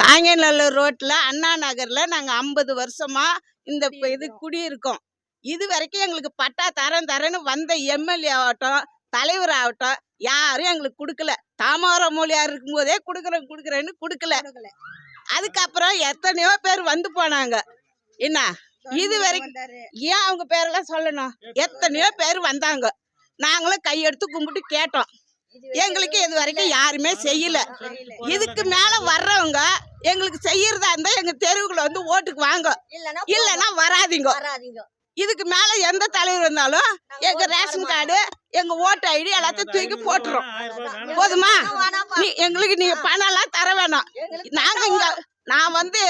காங்கேநல்லூர் ரோட்ல அண்ணா நகர்ல நாங்க ஐம்பது வருஷமா இந்த இது குடியிருக்கோம். இது வரைக்கும் எங்களுக்கு பட்டா தரேன் தரேன்னு வந்த எம்எல்ஏ ஆகட்டும் தலைவர் ஆகட்டும் யாரும் எங்களுக்கு கொடுக்கல. தாமர மொழியார் இருக்கும்போதே கொடுக்குறேன் கொடுக்குறேன்னு கொடுக்கல. அதுக்கப்புறம் எத்தனையோ பேர் வந்து போனாங்க. என்ன? இது வரைக்கும் ஏன் அவங்க பேரெல்லாம் சொல்லணும்? எத்தனையோ பேர் வந்தாங்க. நாங்களும் கையெடுத்து கும்பிட்டு கேட்டோம். எங்களுக்கு இது வரைக்கும் யாருமே செய்யல. இதுக்கு மேல வர்றவங்க எங்களுக்கு செய்யறதா இருந்தா எங்க தெருவுக்குள்ள வந்து ஓட்டுக்கு வாங்க. இல்லனா இல்லைன்னா வராதீங்க. வராதீங்க. இதுக்கு மேல எந்த தலைவர் வந்தாலும் எங்க ரேஷன் கார்டு எங்க ஓட்டு ஐடி எல்லாத்தையும் தூக்கி போட்டுரும். போதுமா? நீ எங்களுக்கு நீங்க பணம் எல்லாம் தர வேணாம். நாங்க இங்க நான் வந்து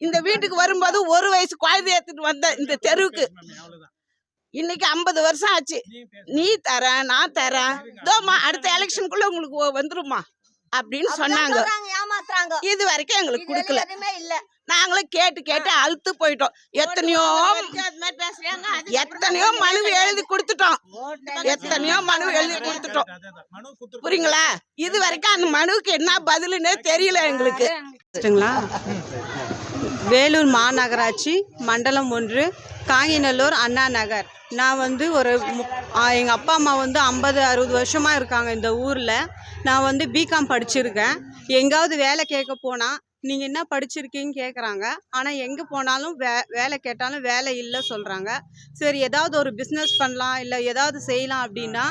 இந்த வீட்டுக்கு வரும்போது ஒரு வயசு குழந்தை எடுத்துட்டு வந்தேன் இந்த தெருவுக்கு. இன்னைக்கு ஐம்பது வருஷம் ஆச்சு. நீ தர நான் தரேன் இதோம்மா அடுத்த எலெக்ஷனுக்குள்ள உங்களுக்கு வந்துருமா? அப்படின்னு சொன்னாங்க. இது வரைக்கும் எங்களுக்கு கொடுக்கல. நாங்களும் கேட்டு கேட்டு அழுத்து போயிட்டோம். எத்தனையோ எத்தனையோ மனு எழுதி கொடுத்துட்டோம். எத்தனையோ மனு எழுதி கொடுத்துட்டோம். புரியுங்களா? இது வரைக்கும் அந்த மனுவுக்கு என்ன பதிலுன்னே தெரியல எங்களுக்கு. வேலூர் மாநகராட்சி மண்டலம் ஒன்று காங்கிநல்லூர் அண்ணா நகர். நான் வந்து ஒரு எங்கள் அப்பா அம்மா வந்து ஐம்பது அறுபது வருஷமாக இருக்காங்க இந்த ஊரில். நான் வந்து பிகாம் படிச்சிருக்கேன். எங்காவது வேலை கேட்க போனால் நீங்கள் என்ன படிச்சிருக்கீங்கன்னு கேட்குறாங்க ஆனால் எங்கே போனாலும் வே வேலை கேட்டாலும் வேலை இல்லை சொல்கிறாங்க சரி ஏதாவது ஒரு பிஸ்னஸ் பண்ணலாம் இல்லை ஏதாவது செய்யலாம் அப்படின்னா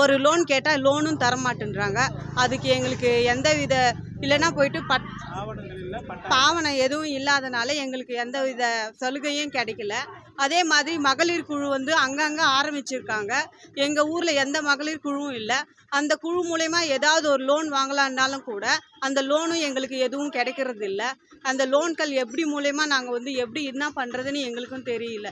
ஒரு லோன் கேட்டால் லோனும் தரமாட்டேன்றாங்க. அதுக்கு எங்களுக்கு எந்த வித இல்லைன்னா போயிட்டு பட் பாவனை எதுவும் இல்லாதனால எங்களுக்கு எந்த வித சலுகையும் கிடைக்கல. அதே மாதிரி மகளிர் குழு வந்து அங்கங்கே ஆரம்பிச்சிருக்காங்க. எங்கள் ஊரில் எந்த மகளிர் குழுவும் இல்லை. அந்த குழு மூலயமா ஏதாவது ஒரு லோன் வாங்கலான்னாலும் கூட அந்த லோனும் எங்களுக்கு எதுவும் கிடைக்கிறது இல்லை அந்த லோன்கள் எப்படி மூலயமா நாங்கள் வந்து எப்படி என்ன பண்ணுறதுன்னு எங்களுக்கும் தெரியல.